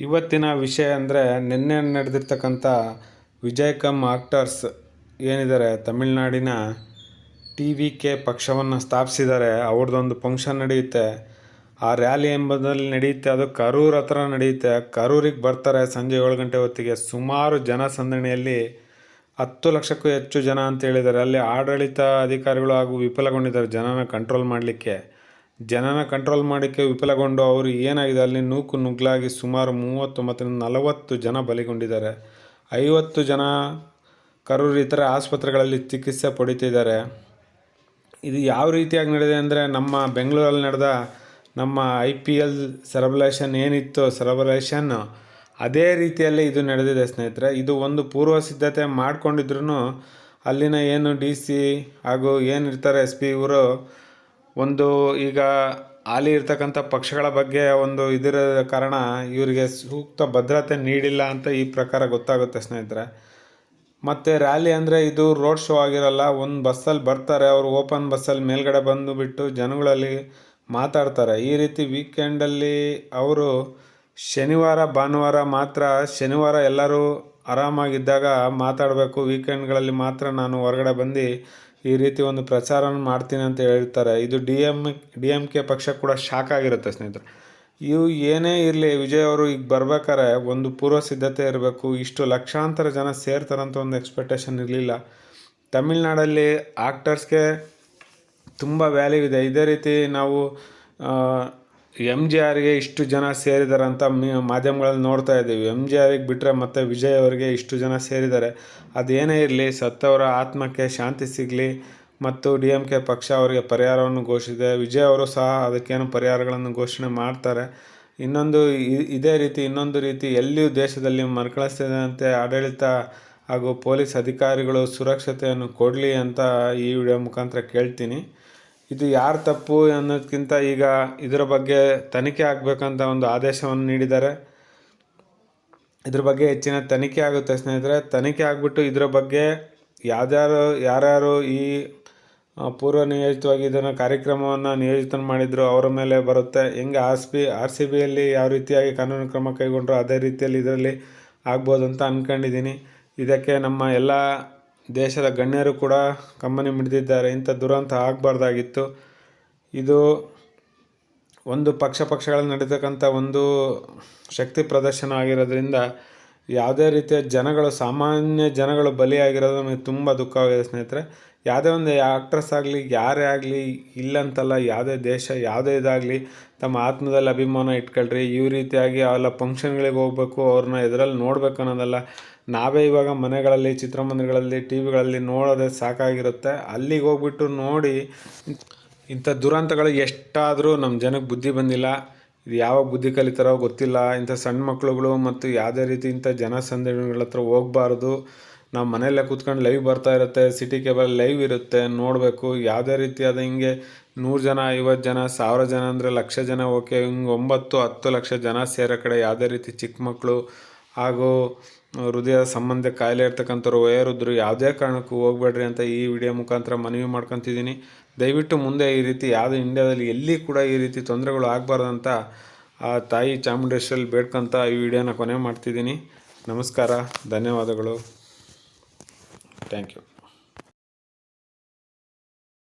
ಇವತ್ತಿನ ವಿಷಯ ಅಂದರೆ ನಿನ್ನೆ ನಡೆದಿರ್ತಕ್ಕಂಥ ವಿಜಯ್ ಕಮ್ ಆಕ್ಟರ್ಸ್ ಏನಿದ್ದಾರೆ, ತಮಿಳ್ನಾಡಿನ ಟಿ ವಿ ಕೆ ಪಕ್ಷವನ್ನು ಸ್ಥಾಪಿಸಿದ್ದಾರೆ, ಅವ್ರದ್ದೊಂದು ಫಂಕ್ಷನ್ ನಡೆಯುತ್ತೆ. ಆ ರ್ಯಾಲಿ ಎಂಬುದಲ್ಲಿ ನಡೆಯುತ್ತೆ, ಅದು ಕರೂರ್ ಹತ್ರ ನಡೆಯುತ್ತೆ. ಕರೂರಿಗೆ ಬರ್ತಾರೆ ಸಂಜೆ ಏಳು ಗಂಟೆ ಹೊತ್ತಿಗೆ. ಸುಮಾರು ಜನ ಸಂದಣಿಯಲ್ಲಿ ಹತ್ತು ಲಕ್ಷಕ್ಕೂ ಹೆಚ್ಚು ಜನ ಅಂತ ಹೇಳಿದ್ದಾರೆ. ಅಲ್ಲಿ ಆಡಳಿತ ಅಧಿಕಾರಿಗಳು ಹಾಗೂ ವಿಫಲಗೊಂಡಿದ್ದಾರೆ, ಜನನ ಕಂಟ್ರೋಲ್ ಮಾಡಲಿಕ್ಕೆ. ಜನನ ಕಂಟ್ರೋಲ್ ಮಾಡೋಕ್ಕೆ ವಿಫಲಗೊಂಡು ಅವರು ಏನಾಗಿದೆ? ಅಲ್ಲಿ ನೂಕು ನುಗ್ಲಾಗಿ ಸುಮಾರು ಮೂವತ್ತೊಂಬತ್ತರಿಂದ ನಲವತ್ತು ಜನ ಬಲಿಗೊಂಡಿದ್ದಾರೆ. ಐವತ್ತು ಜನ ಕರೂರು ಇತರ ಆಸ್ಪತ್ರೆಗಳಲ್ಲಿ ಚಿಕಿತ್ಸೆ ಪಡಿತಿದ್ದಾರೆ ಇದು ಯಾವ ರೀತಿಯಾಗಿ ನಡೆದಿದೆ ಅಂದರೆ ನಮ್ಮ ಬೆಂಗಳೂರಲ್ಲಿ ನಡೆದ ನಮ್ಮ ಐ ಪಿ ಎಲ್ ಸೆಲೆಬ್ರೇಷನ್ ಏನಿತ್ತು ಸೆಲೆಬ್ರೇಷನ್ ಅದೇ ರೀತಿಯಲ್ಲಿ ಇದು ನಡೆದಿದೆ ಸ್ನೇಹಿತರೆ. ಇದು ಒಂದು ಪೂರ್ವ ಸಿದ್ಧತೆ ಮಾಡಿಕೊಂಡಿದ್ರು ಅಲ್ಲಿನ ಏನು ಡಿ ಸಿ ಹಾಗೂ ಏನಿರ್ತಾರೆ ಎಸ್ ಪಿ ಇವರು ಒಂದು ಈಗ ಹಾಲಿ ಇರ್ತಕ್ಕಂಥ ಪಕ್ಷಗಳ ಬಗ್ಗೆ ಒಂದು ಇದರ ಕಾರಣ ಇವರಿಗೆ ಸೂಕ್ತ ಭದ್ರತೆ ನೀಡಿಲ್ಲ ಅಂತ ಈ ಪ್ರಕಾರ ಗೊತ್ತಾಗುತ್ತೆ ಸ್ನೇಹಿತರೆ. ಮತ್ತು ರ್ಯಾಲಿ ಅಂದರೆ ಇದು ರೋಡ್ ಶೋ ಆಗಿರಲ್ಲ, ಒಂದು ಬಸ್ಸಲ್ಲಿ ಬರ್ತಾರೆ, ಅವರು ಓಪನ್ ಬಸ್ಸಲ್ಲಿ ಮೇಲ್ಗಡೆ ಬಂದು ಬಿಟ್ಟು ಜನಗಳಲ್ಲಿ ಮಾತಾಡ್ತಾರೆ. ಈ ರೀತಿ ವೀಕೆಂಡಲ್ಲಿ ಅವರು ಶನಿವಾರ, ಭಾನುವಾರ ಮಾತ್ರ ಶನಿವಾರ ಎಲ್ಲರೂ ಆರಾಮಾಗಿದ್ದಾಗ ಮಾತಾಡಬೇಕು. ವೀಕೆಂಡ್ಗಳಲ್ಲಿ ಮಾತ್ರ ನಾನು ಹೊರಗಡೆ ಬಂದು ಈ ರೀತಿ ಒಂದು ಪ್ರಚಾರ ಮಾಡ್ತೀನಿ ಅಂತ ಹೇಳ್ತಾರೆ. ಇದು D M D M K ಪಕ್ಷ ಕೂಡ ಶಾಕ್ ಆಗಿರುತ್ತೆ ಸ್ನೇಹಿತರೆ. ಇವು ಏನೇ ಇರಲಿ, ವಿಜಯ್ ಅವರು ಈಗ ಬರ್ಬೇಕಾರೆ ಒಂದು ಪೂರ್ವ ಸಿದ್ಧತೆ ಇರಬೇಕು. ಇಷ್ಟು ಲಕ್ಷಾಂತರ ಜನ ಸೇರ್ತಾರಂತ ಒಂದು ಎಕ್ಸ್ಪೆಕ್ಟೇಷನ್ ಇರಲಿಲ್ಲ. ತಮಿಳ್ನಾಡಲ್ಲಿ ಆಕ್ಟರ್ಸ್ಗೆ ತುಂಬ ವ್ಯಾಲ್ಯೂ ಇದೆ. ಇದೇ ರೀತಿ ನಾವು ಎಂ ಜಿ ಆರ್ಗೆ ಇಷ್ಟು ಜನ ಸೇರಿದ್ದಾರೆ ಅಂತ ಮೀ ಮಾಧ್ಯಮಗಳಲ್ಲಿ ನೋಡ್ತಾ ಇದ್ದೀವಿ. ಎಂ ಜಿ ಆರಿಗೆ ಬಿಟ್ಟರೆ ಮತ್ತು ವಿಜಯ್ ಅವರಿಗೆ ಇಷ್ಟು ಜನ ಸೇರಿದ್ದಾರೆ ಅದೇನೇ ಇರಲಿ ಸತ್ತವರ ಆತ್ಮಕ್ಕೆ ಶಾಂತಿ ಸಿಗಲಿ ಮತ್ತು ಡಿ ಎಂ ಕೆ ಪಕ್ಷ ಅವರಿಗೆ ಪರಿಹಾರವನ್ನು ಘೋಷಿಸಿದೆ. ವಿಜಯ್ ಅವರು ಸಹ ಅದಕ್ಕೇನು ಪರಿಹಾರಗಳನ್ನು ಘೋಷಣೆ ಮಾಡ್ತಾರೆ. ಇನ್ನೊಂದು ಇದೇ ರೀತಿ, ಇನ್ನೊಂದು ರೀತಿ ಎಲ್ಲಿಯೂ ದೇಶದಲ್ಲಿ ಮರುಕಳಿಸದಂತೆ ಆಡಳಿತ ಹಾಗೂ ಪೊಲೀಸ್ ಅಧಿಕಾರಿಗಳು ಸುರಕ್ಷತೆಯನ್ನು ಕೊಡಲಿ ಅಂತ ಈ ವಿಡಿಯೋ ಮುಖಾಂತರ ಕೇಳ್ತೀನಿ. ಇದು ಯಾರು ತಪ್ಪು ಅನ್ನೋದಕ್ಕಿಂತ ಈಗ ಇದರ ಬಗ್ಗೆ ತನಿಖೆ ಆಗಬೇಕಂತ ಒಂದು ಆದೇಶವನ್ನು ನೀಡಿದ್ದಾರೆ. ಇದ್ರ ಬಗ್ಗೆ ಹೆಚ್ಚಿನ ತನಿಖೆ ಆಗುತ್ತೆ ಸ್ನೇಹಿತರೆ. ತನಿಖೆ ಆಗಿಬಿಟ್ಟು ಇದರ ಬಗ್ಗೆ ಯಾವ್ದಾರು ಯಾರ್ಯಾರು ಈ ಪೂರ್ವ ನಿಯೋಜಿತವಾಗಿ ಇದನ್ನು ಕಾರ್ಯಕ್ರಮವನ್ನು ನಿಯೋಜಿತ ಮಾಡಿದ್ರು ಅವರ ಮೇಲೆ ಬರುತ್ತೆ. ಹೆಂಗೆ ಆರ್ ಬಿ ಆರ್ ಸಿ ಬಿಯಲ್ಲಿ ಯಾವ ರೀತಿಯಾಗಿ ಕಾನೂನು ಕ್ರಮ ಕೈಗೊಂಡ್ರು ಅದೇ ರೀತಿಯಲ್ಲಿ ಇದರಲ್ಲಿ ಆಗ್ಬೋದು ಅಂತ ಅಂದ್ಕೊಂಡಿದ್ದೀನಿ ಇದಕ್ಕೆ ನಮ್ಮ ಎಲ್ಲ ದೇಶದ ಗಣ್ಯರು ಕೂಡ ಕಂಬನಿ ಮಿಡಿದಿದ್ದಾರೆ. ಇಂಥ ದುರಂತ ಆಗಬಾರ್ದಾಗಿತ್ತು. ಇದು ಒಂದು ಪಕ್ಷ ಪಕ್ಷಗಳಲ್ಲಿ ನಡೀತಕ್ಕಂಥ ಒಂದು ಶಕ್ತಿ ಪ್ರದರ್ಶನ ಆಗಿರೋದ್ರಿಂದ ಯಾವುದೇ ರೀತಿಯ ಜನಗಳು, ಸಾಮಾನ್ಯ ಜನಗಳು ಬಲಿಯಾಗಿರೋದು ನಮಗೆ ತುಂಬ ದುಃಖವಾಗಿದೆ ಸ್ನೇಹಿತರೆ. ಯಾವುದೇ ಒಂದು ಆ್ಯಕ್ಟ್ರೆಸ್ ಆಗಲಿ, ಯಾರೇ ಆಗಲಿ, ಇಲ್ಲಂತಲ್ಲ, ಯಾವುದೇ ದೇಶ, ಯಾವುದೇ ಇದಾಗಲಿ, ತಮ್ಮ ಆತ್ಮದಲ್ಲಿ ಅಭಿಮಾನ ಇಟ್ಕೊಳ್ರಿ. ಈ ರೀತಿಯಾಗಿ ಅವೆಲ್ಲ ಫಂಕ್ಷನ್ಗಳಿಗೆ ಹೋಗ್ಬೇಕು, ಅವ್ರನ್ನ ಎದುರಲ್ಲಿ ನೋಡ್ಬೇಕು ಅನ್ನೋದಲ್ಲ. ನಾವೇ ಇವಾಗ ಮನೆಗಳಲ್ಲಿ, ಚಿತ್ರಮಂದಿರಗಳಲ್ಲಿ ಟಿ ವಿಗಳಲ್ಲಿ ನೋಡೋದೇ ಸಾಕಾಗಿರುತ್ತೆ. ಅಲ್ಲಿಗೆ ಹೋಗ್ಬಿಟ್ಟು ನೋಡಿ ಇಂಥ ದುರಂತಗಳು ಎಷ್ಟಾದರೂ ನಮ್ಮ ಜನಕ್ಕೆ ಬುದ್ಧಿ ಬಂದಿಲ್ಲ. ಇದು ಯಾವಾಗ ಬುದ್ಧಿ ಕಲಿತಾರೋ ಗೊತ್ತಿಲ್ಲ. ಇಂಥ ಸಣ್ಣ ಮಕ್ಕಳುಗಳು ಮತ್ತು ಯಾವುದೇ ರೀತಿ ಇಂಥ ಜನಸಂದಣಿಗಳ ಹತ್ರ ಹೋಗಬಾರ್ದು. ನಾವು ಮನೆಯಲ್ಲೇ ಕೂತ್ಕೊಂಡು ಲೈವ್ ಬರ್ತಾ ಇರುತ್ತೆ. ಸಿಟಿ ಕೇಬಲ್ ಲೈವ್ ಇರುತ್ತೆ. ನೋಡಬೇಕು. ಯಾವುದೇ ರೀತಿಯಾದ ಹಿಂಗೆ ನೂರು ಜನ ಐವತ್ತು ಜನ, ಸಾವಿರ ಜನ ಅಂದರೆ ಲಕ್ಷ ಜನ, ಓಕೆ, ಹಿಂಗೆ ಒಂಬತ್ತು, ಹತ್ತು ಲಕ್ಷ ಜನ ಸೇರೋ ಕಡೆ ಯಾವುದೇ ರೀತಿ ಚಿಕ್ಕ ಮಕ್ಕಳು ಹಾಗೂ ಹೃದಯ ಸಂಬಂಧ ಕಾಯಿಲೆ ಇರ್ತಕ್ಕಂಥವ್ರು ವಯೋವೃದ್ಧರು ಯಾವುದೇ ಕಾರಣಕ್ಕೂ ಹೋಗ್ಬೇಡ್ರಿ ಅಂತ ಈ ವಿಡಿಯೋ ಮುಖಾಂತರ ಮನವಿ ಮಾಡ್ಕೊತಿದ್ದೀನಿ. ದಯವಿಟ್ಟು ಮುಂದೆ ಈ ರೀತಿ ಯಾವುದೇ ಇಂಡಿಯಾದಲ್ಲಿ ಎಲ್ಲಿ ಕೂಡ ಈ ರೀತಿ ತೊಂದರೆಗಳು ಆಗಬಾರ್ದಂತ ಆ ತಾಯಿ ಚಾಮುಂಡೇಶ್ವರಲ್ಲಿ ಬೇಡ್ಕೊಂತ ಈ ವಿಡಿಯೋನ ಕೊನೆ ಮಾಡ್ತಿದ್ದೀನಿ. ನಮಸ್ಕಾರ, ಧನ್ಯವಾದಗಳು. Thank you.